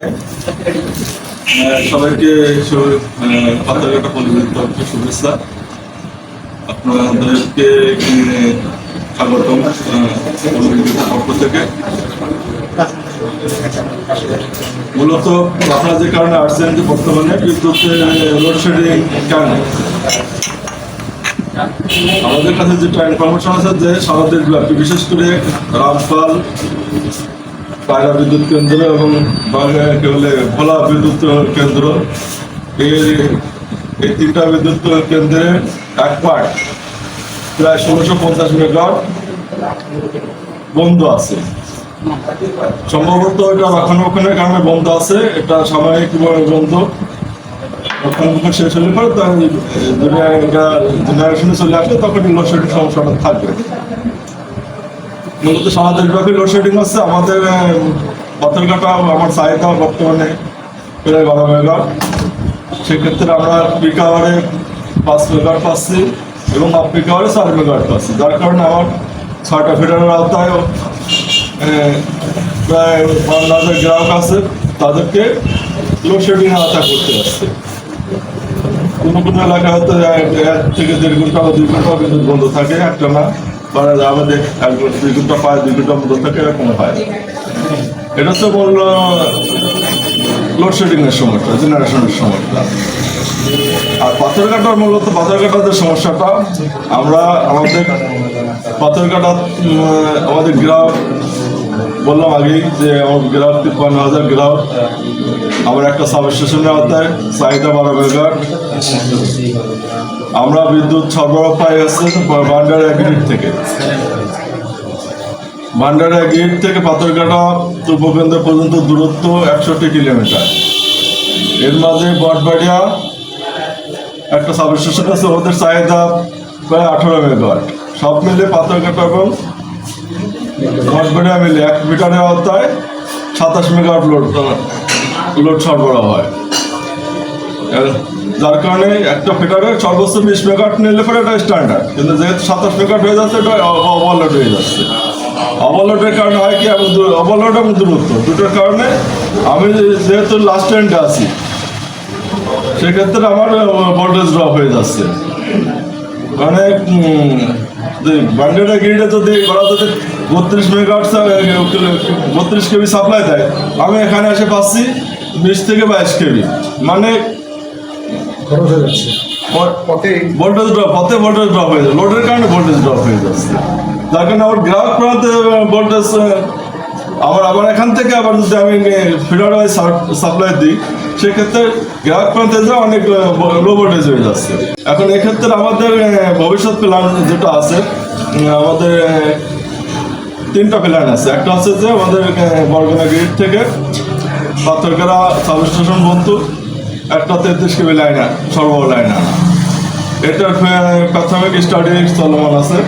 আহ, সবাইকে পাতাঘাটা পরিবেশ তরফে শুভেচ্ছা। আপনাদেরকে স্বাগতম পক্ষ থেকে। মূলত আপনারা যে কারণে আসছেন যে বর্তমানে বিদ্যুতের লোডশেডিং কারণে। আমাদের কাছে যেটা ইনফরমেশন আছে যে সারা দেশব্যাপী বিশেষ করে রামপাল পায়রা বিদ্যুৎ কেন্দ্র এবং ভোলা বিদ্যুৎ কেন্দ্র। এই এই তিনটা বিদ্যুৎ কেন্দ্রে এক পার্ট প্রায় ষোলোশো পঞ্চাশ মেগাওয়াট বন্ধ আছে। সম্ভবত এটা রক্ষণাবেক্ষণের কারণে বন্ধ আছে, এটা সাময়িক বন্ধ। রক্ষণাবেক্ষণ শেষ হলে পরে তার জেনারেশনে চলে আসলে তখন লোডশেডিং সমস্যাটা থাকবে। মূলত সারা দেশব্যাপী লোডশেডিং হচ্ছে আমাদের পাথরঘাটা আমার চাহিদা বর্তমানে প্রায় বারো মেগার সেক্ষেত্রে আমরা পিক আওয়ারে পাঁচ মেগার পাচ্ছি এবং আপ পিক আওয়ারে চার মেগার পাচ্ছি। যার কারণে আমার ছয়টা ফিডারের আওতায় প্রায় হাজার গ্রাহক আছে, তাদেরকে লোডশেডিং আওতা করতে আসছে কোনো কোনো এলাকা হয়তো এক থেকে দেড় ঘণ্টা বা দুই ঘণ্টা বিদ্যুৎ বন্ধ থাকে, একটা না। বা আমাদের এক ঘণ্টা দুই ঘণ্টা পায়, দুই ঘণ্টা মতো থাকে এরকম হয়। এটা তো বলল লোডশেডিং এর সমস্যা জেনারেশনের সমস্যা। আর পাথর কাটার মূলত পাথর কাটার সমস্যাটা, আমরা আমাদের পাথর কাটা আমাদের গ্রাহক বললাম আগেই যে আমার গ্রাহক তিপ্পান্ন হাজার গ্রাহক আমার একটা সাব স্টেশনের আওতায় চাহিদা বারো মেগার আমরা বিদ্যুৎ সরবরাহ পাই হচ্ছে ভান্ডারিয়া গ্রিড থেকে। ভান্ডারিয়া গ্রিড থেকে পাথরঘাটা উপকেন্দ্র পর্যন্ত দূরত্ব একষট্টি কিলোমিটার। এর মাঝে বটবাড়িয়া একটা সাব স্টেশন আছে, ওদের চাহিদা প্রায় আঠারো মেগাওয়াট। সব মিলে পাথরঘাটা এবং বটবাড়িয়া মিলে এক মিটারের আওতায় সাতাশ মেগাওয়াট লোড লোড সরবরাহ হয়। যার কারণে একটা ফিটারে সর্বোচ্চ বিশ মেগাট নিলে পরে এটা স্ট্যান্ডার্ড কিন্তু যেহেতু সাতাশ মেগাট হয়ে যাচ্ছে, এটা ওভারলোড হয়ে যাচ্ছে। ওভারলোডের কারণে হয় কি, আমি ওভারলোড এবং দূরত্ব। দুটোর কারণে আমি যেহেতু লাস্ট এন্ডে আছি, সেক্ষেত্রে আমার ভোল্টেজ ড্রপ হয়ে যাচ্ছে। মানে বান্ডেটা গ্রিডে যদি ওরা যদি বত্রিশ মেগাওয়াট বত্রিশ কেবি সাপ্লাই দেয়। আমি এখানে এসে পাচ্ছি বিশ থেকে বাইশ কেবি। মানে খরচ হয়ে যাচ্ছে। পথে ভোল্টেজ ড্রপ পথে ভোল্টেজ ড্রপ হয়ে যায়। লোডের কারণে ভোল্টেজ ড্রপ হয়ে যাচ্ছে। যার কারণে আমার গ্রাহক প্রান্তে ভোল্টেজ আবার আবার এখান থেকে আবার যদি আমি ফিডার সাপ্লাই দিই সেক্ষেত্রে গ্রাহক প্রান্তে অনেক লো হয়ে যাচ্ছে। এখন এক্ষেত্রে আমাদের ভবিষ্যৎ প্ল্যান যেটা আছে আমাদের তিনটা প্ল্যান আছে। একটা হচ্ছে যে আমাদের বরগুনা গ্রিড থেকে পাথরকেরা সাব স্টেশন বন্ধু, একটা তেত্রিশ কেবি লাইন সর্ব লাইন আনা এটার প্রাথমিক স্টাডি চলমান আছে।